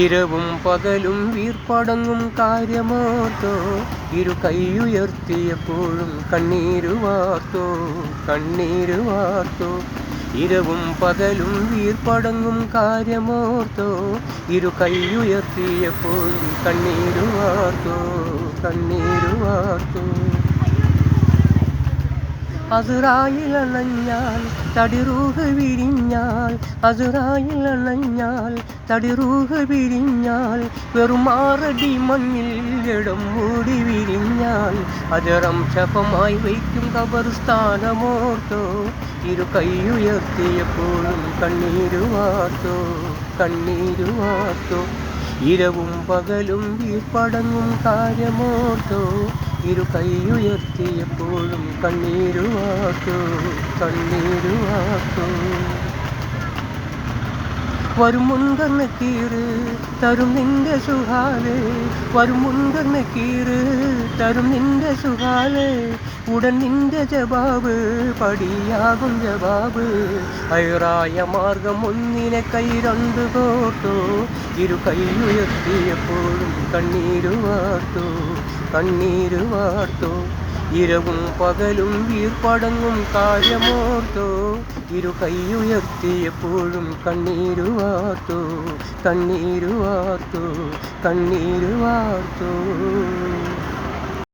ഇരവും പകലും വീർപ്പടങ്ങും കാര്യമോർത്തോ. ഇരു കൈയുയർത്തിയപ്പോഴും കണ്ണീരുവാർത്തോ കണ്ണീരുവാർത്തോ ഇരവും പകലും വീർപ്പടങ്ങും കാര്യമോർത്തോ. ഇരു കൈയുയർത്തിയപ്പോഴും കണ്ണീരുവാർത്തോ കണ്ണീരുവാർത്തോ അസുറായിലണഞ്ഞാൽ തടിറൂഹ് വിരിഞ്ഞാൽ അസുറായിലണഞ്ഞാൽ തടിറൂഹ് വിരിഞ്ഞാൽ വെറുമാറടി മണ്ണിൽ ഇടം മൂടി വിരിഞ്ഞാൽ അജറം ശപമായി വയ്ക്കും കബർസ്ഥാനമോർത്തോ ഇരു കൈയുയർത്തിയപ്പോഴും കണ്ണീരുവാർത്തോ കണ്ണീരുവാർത്തോ ഇരവും പകലും വീർപ്പടങ്ങും കാര്യമോർത്തോ ഇരു കൈയുയർത്തിയപ്പോഴും കണ്ണീരുവാക്കോ കണ്ണീരുവാക്കോ വരും മുൻകണ്ണ കീറ് തരും നിന്റെ സുഹാൽ വരും മുൻകണ്ണ കീറ് തരും നിന്റെ സുഹാൽ. ഉടൻ നിന്റെ ജവാബ് പടിയാകും ജവാബ്. അയറായ മാർഗം ഒന്നിനെ കൈ രണ്ടു ഇരു കൈയുയർത്തിയപ്പോഴും കണ്ണീരുവാർത്തോ കണ്ണീരുവാർത്തോ ഇരവും പകലും വീർപ്പടങ്ങും കാര്യമോർത്തോ. ഇരു കൈയുയർത്തിയപ്പോഴും കണ്ണീരുവാർത്തു കണ്ണീരുവാർത്തു കണ്ണീരുവാർത്തോ